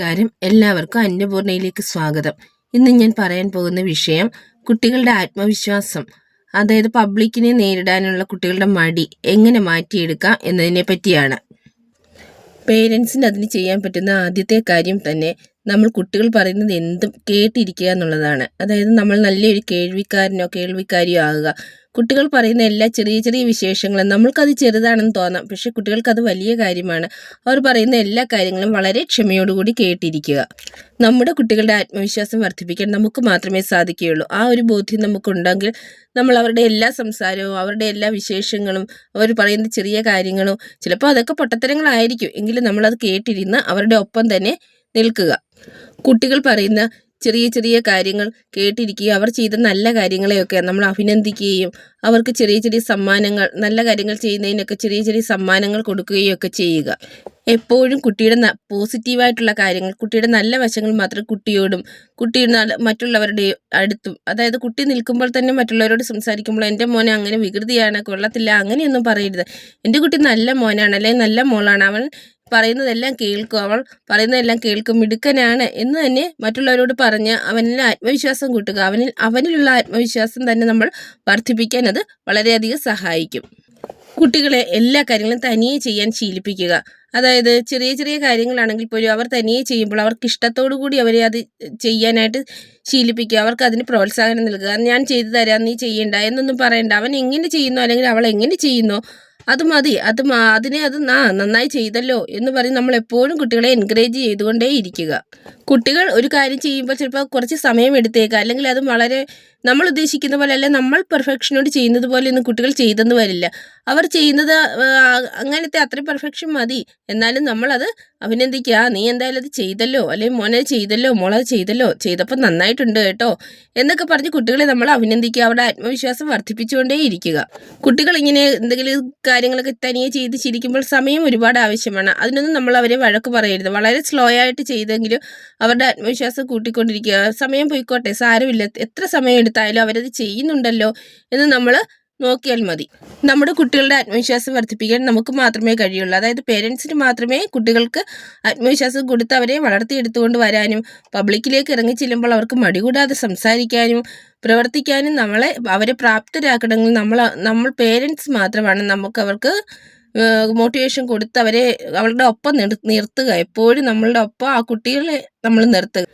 നമസ്കാരം. എല്ലാവർക്കും അന്നപൂർണയിലേക്ക് സ്വാഗതം. ഇന്ന് ഞാൻ പറയാൻ പോകുന്ന വിഷയം കുട്ടികളുടെ ആത്മവിശ്വാസം. അതായത് പബ്ലിക്കിനെ നേരിടാനുള്ള കുട്ടികളുടെ മടി എങ്ങനെ മാറ്റിയെടുക്കാം എന്നതിനെ പറ്റിയാണ്. പേരൻസിന് അതിന് ചെയ്യാൻ പറ്റുന്ന ആദ്യത്തെ കാര്യം തന്നെ നമ്മൾ കുട്ടികൾ പറയുന്നത് എന്തും കേട്ടിരിക്കുക എന്നുള്ളതാണ്. അതായത് നമ്മൾ നല്ലൊരു കേൾവിക്കാരനോ കേൾവിക്കാരിയോ ആകുക. കുട്ടികൾ പറയുന്ന എല്ലാ ചെറിയ ചെറിയ വിശേഷങ്ങളും നമ്മൾക്കത് ചെറുതാണെന്ന് തോന്നാം. പക്ഷെ കുട്ടികൾക്കത് വലിയ കാര്യമാണ്. അവർ പറയുന്ന എല്ലാ കാര്യങ്ങളും വളരെ ക്ഷമയോടുകൂടി കേട്ടിരിക്കുക. നമ്മുടെ കുട്ടികളുടെ ആത്മവിശ്വാസം വർദ്ധിപ്പിക്കാൻ നമുക്ക് മാത്രമേ സാധിക്കുകയുള്ളൂ. ആ ഒരു ബോധ്യം നമുക്കുണ്ടെങ്കിൽ നമ്മൾ അവരുടെ എല്ലാ സംസാരവും അവരുടെ എല്ലാ വിശേഷങ്ങളും അവർ പറയുന്ന ചെറിയ കാര്യങ്ങളും ചിലപ്പോൾ അതൊക്കെ പൊട്ടത്തരങ്ങളായിരിക്കും. എങ്കിലും നമ്മളത് കേട്ടിരുന്ന് അവരുടെ ഒപ്പം തന്നെ നിൽക്കുക. കുട്ടികൾ പറയുന്ന ചെറിയ ചെറിയ കാര്യങ്ങൾ കേട്ടിരിക്കുകയും അവർ ചെയ്ത നല്ല കാര്യങ്ങളെയൊക്കെ നമ്മൾ അഭിനന്ദിക്കുകയും അവർക്ക് ചെറിയ ചെറിയ സമ്മാനങ്ങൾ നല്ല കാര്യങ്ങൾ ചെയ്യുന്നതിനൊക്കെ ചെറിയ ചെറിയ സമ്മാനങ്ങൾ കൊടുക്കുകയും ഒക്കെ ചെയ്യുക. എപ്പോഴും കുട്ടിയുടെ പോസിറ്റീവായിട്ടുള്ള കാര്യങ്ങൾ കുട്ടിയുടെ നല്ല വശങ്ങൾ മാത്രം കുട്ടിയോടും കുട്ടിയുടെ മറ്റുള്ളവരുടെ അടുത്തും അതായത് കുട്ടി നിൽക്കുമ്പോൾ തന്നെ മറ്റുള്ളവരോട് സംസാരിക്കുമ്പോൾ എന്റെ മോനെ അങ്ങനെ വികൃതിയാണ് കൊള്ളത്തില്ല അങ്ങനെയൊന്നും പറയരുത്. എന്റെ കുട്ടി നല്ല മോനാണ് അല്ലെങ്കിൽ നല്ല മോളാണ്. അവൻ പറയുന്നതെല്ലാം കേൾക്കും. അവൾ പറയുന്നതെല്ലാം കേൾക്കും. മിടുക്കനാണ് എന്ന് തന്നെ മറ്റുള്ളവരോട് പറഞ്ഞ് അവനിൽ ആത്മവിശ്വാസം കൂട്ടുക. അവനിൽ അവനിലുള്ള ആത്മവിശ്വാസം തന്നെ നമ്മൾ വർദ്ധിപ്പിക്കാൻ അത് വളരെയധികം സഹായിക്കും. കുട്ടികളെ എല്ലാ കാര്യങ്ങളും തനിയെ ചെയ്യാൻ ശീലിപ്പിക്കുക. അതായത് ചെറിയ ചെറിയ കാര്യങ്ങളാണെങ്കിൽ പോലും അവർ തനിയെ ചെയ്യുമ്പോൾ അവർക്ക് ഇഷ്ടത്തോടു കൂടി അവരെ അത് ചെയ്യാനായിട്ട് ശീലിപ്പിക്കുക. അവർക്ക് അതിന് പ്രോത്സാഹനം നൽകുക. ഞാൻ ചെയ്തു തരാം നീ ചെയ്യണ്ട എന്നൊന്നും പറയണ്ട. അവൻ എങ്ങനെ ചെയ്യുന്നു അല്ലെങ്കിൽ അവൾ എങ്ങനെ ചെയ്യുന്നു അത് മതി അത് അതിനെ അത് നന്നായി ചെയ്തല്ലോ എന്ന് പറഞ്ഞ് നമ്മൾ എപ്പോഴും കുട്ടികളെ എൻകറേജ് ചെയ്തുകൊണ്ടേ ഇരിക്കുക കുട്ടികൾ ഒരു കാര്യം ചെയ്യുമ്പോൾ ചിലപ്പോൾ കുറച്ച് സമയം എടുത്തേക്കാം. അല്ലെങ്കിൽ അത് വളരെ നമ്മൾ ഉദ്ദേശിക്കുന്ന പോലെ അല്ല നമ്മൾ പെർഫെക്ഷനോട് ചെയ്യുന്നത് പോലെ ഒന്നും കുട്ടികൾ ചെയ്തെന്ന് വരില്ല. അവർ ചെയ്യുന്നത് അങ്ങനത്തെ അത്രയും പെർഫെക്ഷൻ മതി. എന്നാലും നമ്മളത് അഭിനന്ദിക്കുക. നീ എന്തായാലും അത് ചെയ്തല്ലോ? അല്ലെങ്കിൽ മോനെ ചെയ്തല്ലോ? മോളത് ചെയ്തല്ലോ? ചെയ്തപ്പോൾ നന്നായിട്ടുണ്ട് കേട്ടോ. എന്നൊക്കെ പറഞ്ഞ് കുട്ടികളെ നമ്മൾ അഭിനന്ദിക്കുക. അവരുടെ ആത്മവിശ്വാസം വർദ്ധിപ്പിച്ചുകൊണ്ടേ ഇരിക്കുക. കുട്ടികൾ ഇങ്ങനെ എന്തെങ്കിലും കാര്യങ്ങളൊക്കെ തനിയെ ചെയ്ത് ചിരിക്കുമ്പോൾ സമയം ഒരുപാട് ആവശ്യമാണ്. അതിനൊന്നും നമ്മൾ അവരെ വഴക്ക് പറയരുത്. വളരെ സ്ലോ ആയിട്ട് ചെയ്തെങ്കിലും അവരുടെ ആത്മവിശ്വാസം കൂട്ടിക്കൊണ്ടിരിക്കുക. സമയം പോയിക്കോട്ടെ. സാരമില്ല. എത്ര സമയം എടുത്തായാലും അവരത് ചെയ്യുന്നുണ്ടല്ലോ എന്ന് നമ്മൾ നോക്കിയാൽ മതി. നമ്മുടെ കുട്ടികളുടെ ആത്മവിശ്വാസം വർദ്ധിപ്പിക്കാൻ നമുക്ക് മാത്രമേ കഴിയുള്ളൂ. അതായത് പേരൻസിന് മാത്രമേ കുട്ടികൾക്ക് ആത്മവിശ്വാസം കൊടുത്ത് അവരെ വളർത്തിയെടുത്തുകൊണ്ട് വരാനും പബ്ലിക്കിലേക്ക് ഇറങ്ങി ചെല്ലുമ്പോൾ അവർക്ക് മടി കൂടാതെ സംസാരിക്കാനും പ്രവർത്തിക്കാനും നമ്മളെ അവരെ പ്രാപ്തരാക്കണമെങ്കിൽ നമ്മൾ നമ്മൾ പേരൻസ് മാത്രമാണ് നമുക്ക് അവർക്ക് മോട്ടിവേഷൻ കൊടുത്ത് അവരെ അവളുടെ ഒപ്പം നിർത്തുക. എപ്പോഴും നമ്മളുടെ ഒപ്പം ആ കുട്ടികളെ നമ്മൾ നിർത്തുക.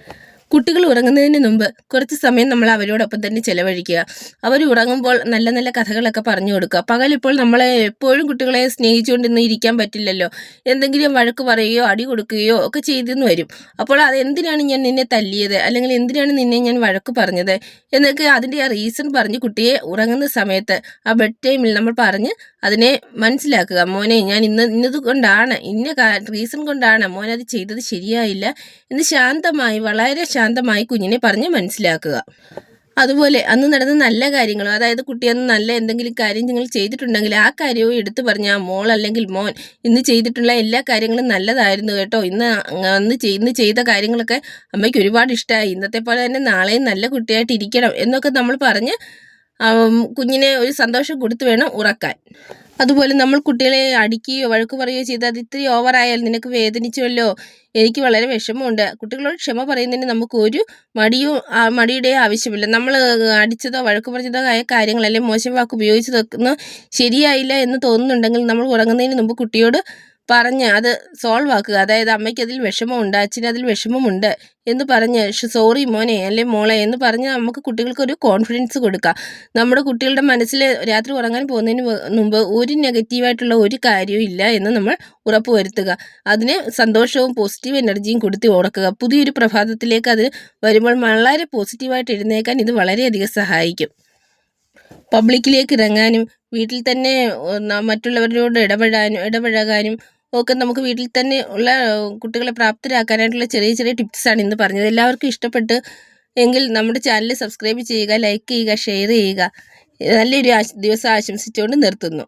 കുട്ടികൾ ഉറങ്ങുന്നതിന് മുമ്പ് കുറച്ച് സമയം നമ്മൾ അവരോടൊപ്പം തന്നെ ചെലവഴിക്കുക. അവർ ഉറങ്ങുമ്പോൾ നല്ല നല്ല കഥകളൊക്കെ പറഞ്ഞു കൊടുക്കുക. പകലിപ്പോൾ നമ്മളെ എപ്പോഴും കുട്ടികളെ സ്നേഹിച്ചുകൊണ്ടിന്ന് ഇരിക്കാൻ പറ്റില്ലല്ലോ. എന്തെങ്കിലും വഴക്ക് പറയുകയോ അടി കൊടുക്കുകയോ ഒക്കെ ചെയ്തെന്ന് വരും. അപ്പോൾ അത് എന്തിനാണ് ഞാൻ നിന്നെ തല്ലിയത്? അല്ലെങ്കിൽ എന്തിനാണ് നിന്നെ ഞാൻ വഴക്ക് പറഞ്ഞത്? എന്നൊക്കെ അതിന്റെ ആ റീസൺ പറഞ്ഞ് കുട്ടിയെ ഉറങ്ങുന്ന സമയത്ത് ആ ബെഡ് ടൈമിൽ നമ്മൾ പറഞ്ഞ് അതിനെ മനസ്സിലാക്കുക. മോനെ ഞാൻ ഇന്ന് ഇന്നത് കൊണ്ടാണ് ഇന്ന റീസൺ കൊണ്ടാണ് മോനത് ചെയ്തത് ശരിയായില്ല. എന്ന് ശാന്തമായി വളരെ ശാന്തമായി കുഞ്ഞിനെ പറഞ്ഞ് മനസ്സിലാക്കുക. അതുപോലെ അന്ന് നടന്ന നല്ല കാര്യങ്ങളും അതായത് കുട്ടി അന്ന് നല്ല എന്തെങ്കിലും കാര്യം നിങ്ങൾ ചെയ്തിട്ടുണ്ടെങ്കിൽ ആ കാര്യവും എടുത്തു പറഞ്ഞ ആ മോൾ അല്ലെങ്കിൽ മോൻ ഇന്ന് ചെയ്തിട്ടുള്ള എല്ലാ കാര്യങ്ങളും നല്ലതായിരുന്നു കേട്ടോ. ഇന്ന് അന്ന് ഇന്ന് ചെയ്ത കാര്യങ്ങളൊക്കെ അമ്മയ്ക്ക് ഒരുപാട് ഇഷ്ടമായി ഇന്നത്തെ പോലെ തന്നെ നാളെയും നല്ല കുട്ടിയായിട്ട് ഇരിക്കണം എന്നൊക്കെ നമ്മൾ പറഞ്ഞ് കുഞ്ഞിനെ ഒരു സന്തോഷം കൊടുത്തു വേണം ഉറക്കാൻ. അതുപോലെ നമ്മൾ കുട്ടികളെ അടിക്കുകയോ വഴക്ക് പറയുകയോ ചെയ്താൽ അത് ഇത്തിരി ഓവറായാൽ നിനക്ക് വേദനിച്ചുവല്ലോ. എനിക്ക് വളരെ വിഷമമുണ്ട്. കുട്ടികളോട് ക്ഷമ പറയുന്നതിന് നമുക്ക് ഒരു മടിയോ മടിയുടെ ആവശ്യമില്ല. നമ്മൾ അടിച്ചതോ വഴക്ക് പറഞ്ഞതോ ആയ കാര്യങ്ങൾ അല്ലെങ്കിൽ മോശം വാക്ക് ഉപയോഗിച്ചതൊന്നും ശരിയായില്ല എന്ന് തോന്നുന്നുണ്ടെങ്കിൽ നമ്മൾ ഉറങ്ങുന്നതിന് മുമ്പ് കുട്ടിയോട് പറഞ്ഞ് അത് സോൾവ് ആക്കുക. അതായത് അമ്മയ്ക്ക് അതിൽ വിഷമമുണ്ട് അച്ഛന് അതിൽ വിഷമമുണ്ട് എന്ന് പറഞ്ഞ് സോറി മോനെ അല്ലെ മോളെ എന്ന് പറഞ്ഞ് നമുക്ക് കുട്ടികൾക്ക് ഒരു കോൺഫിഡൻസ് കൊടുക്കാം. നമ്മുടെ കുട്ടികളുടെ മനസ്സിൽ രാത്രി ഉറങ്ങാൻ പോകുന്നതിന് മുമ്പ് ഒരു നെഗറ്റീവായിട്ടുള്ള ഒരു കാര്യവും ഇല്ല എന്ന് നമ്മൾ ഉറപ്പ് വരുത്തുക. അതിന് സന്തോഷവും പോസിറ്റീവ് എനർജിയും കൊടുത്ത് ഉറക്കുക പുതിയൊരു പ്രഭാതത്തിലേക്ക് അത് വരുമ്പോൾ വളരെ പോസിറ്റീവായിട്ട് എഴുന്നേക്കാൻ ഇത് വളരെയധികം സഹായിക്കും. പബ്ലിക്കിലേക്ക് ഇറങ്ങാനും വീട്ടിൽ തന്നെ മറ്റുള്ളവരോട് ഇടപെടാനും ഇടപഴകാനും ഒക്കെ നമുക്ക് വീട്ടിൽ തന്നെ ഉള്ള കുട്ടികളെ പ്രാപ്തരാക്കാനായിട്ടുള്ള ചെറിയ ചെറിയ ടിപ്സാണ് ഇന്ന് പറഞ്ഞത്. എല്ലാവർക്കും ഇഷ്ടപ്പെട്ട് എങ്കിൽ നമ്മുടെ ചാനൽ സബ്സ്ക്രൈബ് ചെയ്യുക ലൈക്ക് ചെയ്യുക ഷെയർ ചെയ്യുക. നല്ലൊരു ദിവസം ആശംസിച്ചുകൊണ്ട് നിർത്തുന്നു.